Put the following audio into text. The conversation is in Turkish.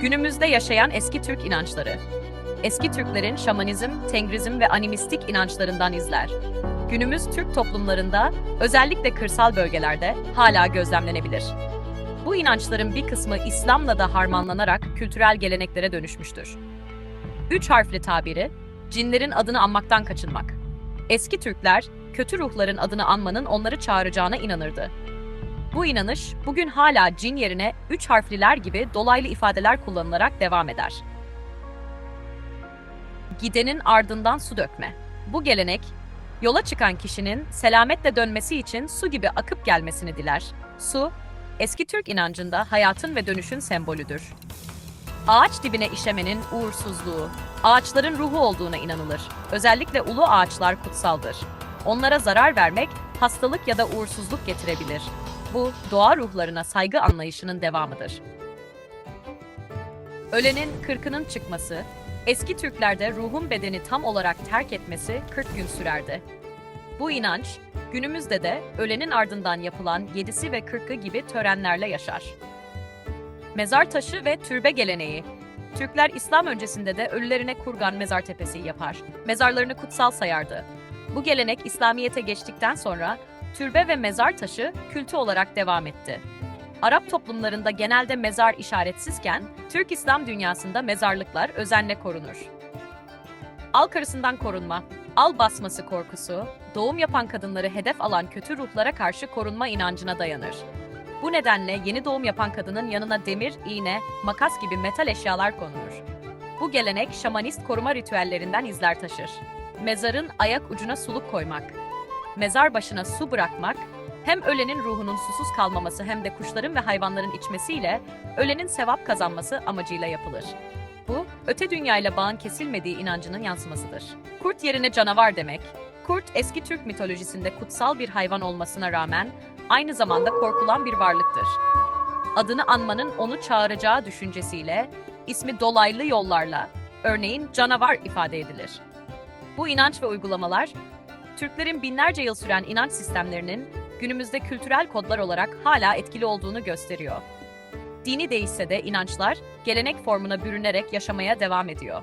Günümüzde yaşayan eski Türk inançları. Eski Türklerin şamanizm, tengrizm ve animistik inançlarından izler. Günümüz Türk toplumlarında, özellikle kırsal bölgelerde hala gözlemlenebilir. Bu inançların bir kısmı İslam'la da harmanlanarak kültürel geleneklere dönüşmüştür. Üç harfli tabiri, cinlerin adını anmaktan kaçınmak. Eski Türkler, kötü ruhların adını anmanın onları çağıracağına inanırdı. Bu inanış, bugün hala cin yerine üç harfliler gibi dolaylı ifadeler kullanılarak devam eder. Gidenin ardından su dökme. Bu gelenek, yola çıkan kişinin selametle dönmesi için su gibi akıp gelmesini diler. Su, eski Türk inancında hayatın ve dönüşün sembolüdür. Ağaç dibine işemenin uğursuzluğu, ağaçların ruhu olduğuna inanılır. Özellikle ulu ağaçlar kutsaldır. Onlara zarar vermek hastalık ya da uğursuzluk getirebilir. Bu, doğa ruhlarına saygı anlayışının devamıdır. Ölenin kırkının çıkması, eski Türklerde ruhun bedeni tam olarak terk etmesi 40 gün sürerdi. Bu inanç, günümüzde de ölenin ardından yapılan yedisi ve kırkı gibi törenlerle yaşar. Mezar taşı ve türbe geleneği. Türkler İslam öncesinde de ölülerine kurgan mezar tepesi yapar. Mezarlarını kutsal sayardı. Bu gelenek İslamiyete geçtikten sonra türbe ve mezar taşı kültü olarak devam etti. Arap toplumlarında genelde mezar işaretsizken, Türk İslam dünyasında mezarlıklar özenle korunur. Al karısından korunma, al basması korkusu, doğum yapan kadınları hedef alan kötü ruhlara karşı korunma inancına dayanır. Bu nedenle yeni doğum yapan kadının yanına demir, iğne, makas gibi metal eşyalar konulur. Bu gelenek şamanist koruma ritüellerinden izler taşır. Mezarın ayak ucuna suluk koymak. Mezar başına su bırakmak, hem ölenin ruhunun susuz kalmaması hem de kuşların ve hayvanların içmesiyle ölenin sevap kazanması amacıyla yapılır. Bu, öte dünyayla bağın kesilmediği inancının yansımasıdır. Kurt yerine canavar demek, kurt eski Türk mitolojisinde kutsal bir hayvan olmasına rağmen aynı zamanda korkulan bir varlıktır. Adını anmanın onu çağıracağı düşüncesiyle, ismi dolaylı yollarla, örneğin canavar ifade edilir. Bu inanç ve uygulamalar, Türklerin binlerce yıl süren inanç sistemlerinin günümüzde kültürel kodlar olarak hala etkili olduğunu gösteriyor. Dini değişse de inançlar, gelenek formuna bürünerek yaşamaya devam ediyor.